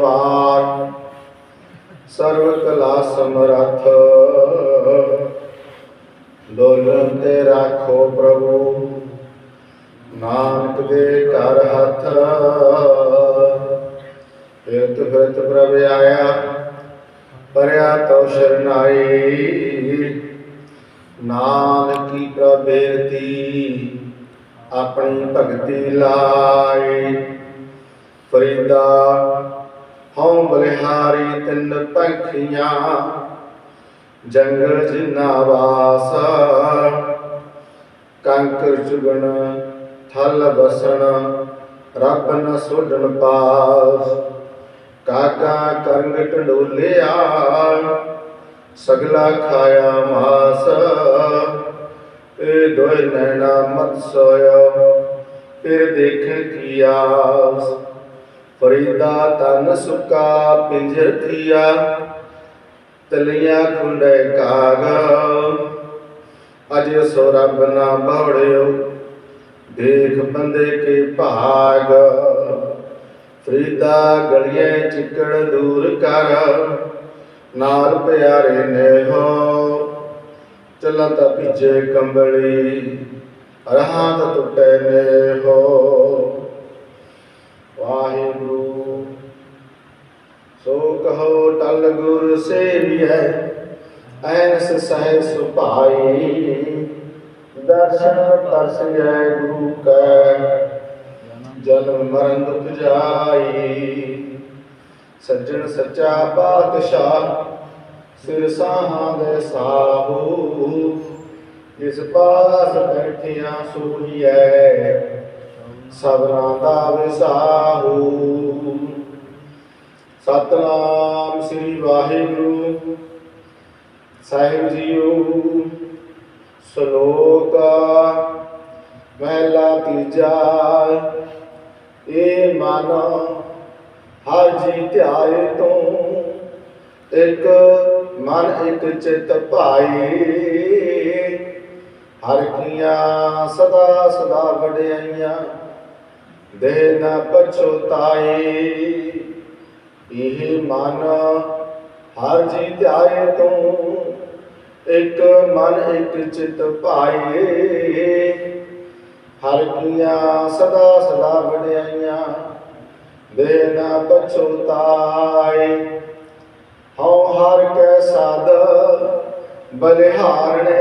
ਵਾਰ। ਸਰਵ ਕਲਾ ਸਮਰੱਥ। ਦੋਲਨ ਤੇ ਰਾਖੋ ਪ੍ਰਭੂ। ਨਾਨਕ ਦੇ ਕਰ ਹੱਥ। ਫਿਰਤ ਫਿਰਤ ਪ੍ਰਭ ਆਇਆ। ਪਰਿਆ ਤਉ ਸ਼ਰਨਾਈ ਨਾਨਕੀ ਪ੍ਰਬੇਰਤੀ ਆਪਣੀ ਭਗਤੀ ਲਾਈ। ਫਰੀਦਾ ਹਉ ਬਲਿਹਾਰੀ ਤਿੰਨ ਪੰਖੀਆਂ, ਜੰਗਲ ਜਿਨਾ ਵਾਸ ਕੰਕਰ ਚੁਗਣ, ਥਲ ਬਸਣ, ਰੱਬ ਨ ਸੋਢਣ ਪਾਸ। ਕਾਕਾ ਕਰੰਗ ਢੰਡੋਲਿਆ, ਸਗਲਾ ਖਾਇਆ ਮਾਸ। ਇਹ ਦੋਇ ਨੈਣਾ ਮਤ ਸੋਇਓ, ਫਿਰ ਦੇਖਣ ਕੀ ਆਸ। ਫਰੀਦਾ ਤਨ ਸੁਕਾ ਪਿੰਜਰ ਥੀਆ, ਤਲੀਆਂ ਖੁੰਡੇ ਕਾਗ ਅਜ ਸੋ ਰੱਬ ਨਾ ਬਵੜਿਓ, ਦੇਖ ਬੰਦੇ ਕੇ ਭਾਗ। ਫਰੀਦਾ ਗਲੀਆਂ ਚਿੱਕੜ ਦੂਰ ਕਰ, ਨਾਲ ਪਿਆਰੇ ਨੇ ਹੋ ਚੱਲਾਂ ਤਾਂ ਪਿੱਛੇ ਕੰਬਲੀ, ਰਹਾਂ ਤਾਂ ਟੁੱਟੇ ਨੇ ਹੋ ਵਾਹਿਗੁਰੂ। ਸੋ ਕਹੋ ਟਲ ਗੁਰ ਸੇਵੀਐ ਐਨਸ ਸਹਿ ਸੁਭਾਈ ਦਰਸ਼ਨ ਪਰਸ ਗੁਰੂ ਕੈ, ਜਨਮ ਮਰਨ ਦੁਖ ਜਾਈ ਸੱਜਣ ਸੱਚਾ ਪਾਤਸ਼ਾਹ, ਸਿਰ ਸਾਹਾਂ ਦੇ ਸਾਹੂ। ਜਿਸ ਪਾਸ ਬੈਠਿਆ ਸੋਹੀਐ ਸਭਨਾ ਦਾ ਵਿਸਾਹੂ ਸਤਨਾਮ ਸ੍ਰੀ ਵਾਹਿਗੁਰੂ, ਸਾਹਿਬ ਜੀਓ, ਸ਼ਲੋਕ ਮਹਿਲਾ ਤੀਜਾ। ਏ ਮਨ, ਹਰ ਜੀ ਧਿਆਏ ਤੂੰ, ਇੱਕ ਮਨ, ਇੱਕ ਚਿਤ ਭਾਈ ਹਰ ਕੀਆਂ ਸਦਾ ਸਦਾ ਵਡਿਆਈਆਂ ਦੇਹ ਨ ਪਛੋਤਾਈ ਇਹ ਮਨ ਹਰ ਜੀ ਧਿਆਏ ਤੂੰ, ਇੱਕ ਮਨ ਇੱਕ ਚਿਤ ਭਾਈ ਹਰ ਕੀਆਂ ਸਦਾ ਸਦਾ ਵਡਿਆਈਆਂ ਦੇ ਨਾ ਪਛੋਤਾਈ ਹਉ ਹਰ ਕੈ ਸਾਧ ਬਲਿਹਾਰਣੇ,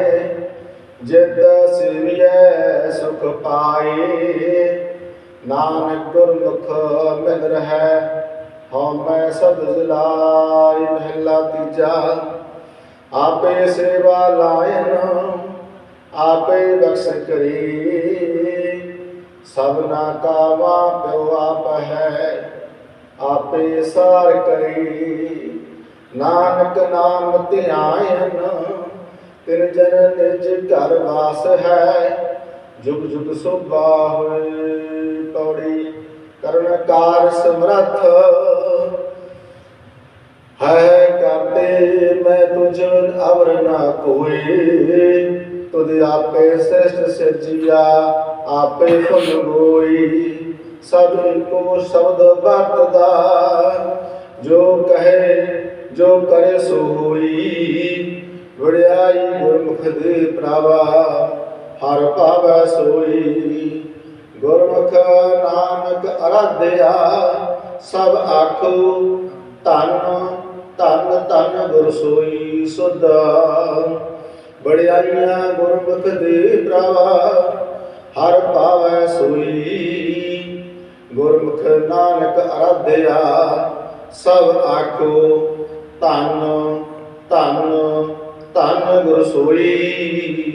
ਜਿਤ ਸਿਵਿਐ ਸੁਖ ਪਾਏ। ਨਾਨਕ ਗੁਰਮੁਖ ਮਿਲ ਰਹਿ, ਹਉ ਮੈਂ ਸਦ ਜਲਾਈ ਮਹਿਲਾ ਤੀਜਾ। ਆਪੇ ਸੇਵਾ ਲਾਇਨ, ਆਪੇ ਬਖਸ਼ ਕਰੀ। ਸਭਨਾ ਕਾ ਵਾ ਪਿਓ ਆਪ ਹੈ, ਆਪੇ ਸਾਰ ਕਰੀ। ਨਾਨਕ ਨਾਮ ਧਿਆਇਨ ਤਿਨ ਜਨ ਨਿਜ ਘਰ ਵਾਸ ਹੈ। ਜੁਗ ਜੁਗ ਸੋਭਾ ਹੋਏ ਪੌੜੀ, ਕਰਨ ਸਮਰੱਥ। ਹੈ ਕਰਤੇ ਮੈਂ ਤੁਝ ਅਵਰ ਨਾ ਕੋਏ। ਤੁਧ ਆਪੇ ਸ੍ਰਿਸ਼ਟ ਸਿਰਜਿਆ, ਆਪੇ ਫੁੱਲ ਗੋਈ ਸਭ ਕੋ ਸ਼ਬਦ ਵਰਤਦਾ, ਜੋ ਕਹੇ, ਜੋ ਕਰੇ ਸੋ ਹੋਈ ਵੜਿਆਈ ਗੁਰਮੁਖ ਦੇ ਪ੍ਰਾਵਾ ਹਰ ਭਾਵੈ ਸੋਈ। ਗੁਰਮੁਖ ਨਾਨਕ ਅਰਾਧਿਆ, ਸਭ ਆਖੋ ਧੰਨ ਧੰਨ ਧੰਨ ਗੁਰ ਸੋਈ ਸੁਧ। ਬੜਿਆਈਆਂ ਗੁਰਮੁਖ ਦੇ ਪ੍ਰਵਾ ਹਰ ਪਾਵੈ ਸੋਈ। ਗੁਰਮੁਖ ਨਾਨਕ ਅਰਾਧਿਆ, ਸਭ ਆਖੋ ਧੰਨ ਧੰਨ ਧੰਨ ਗੁਰ ਸੋਈ।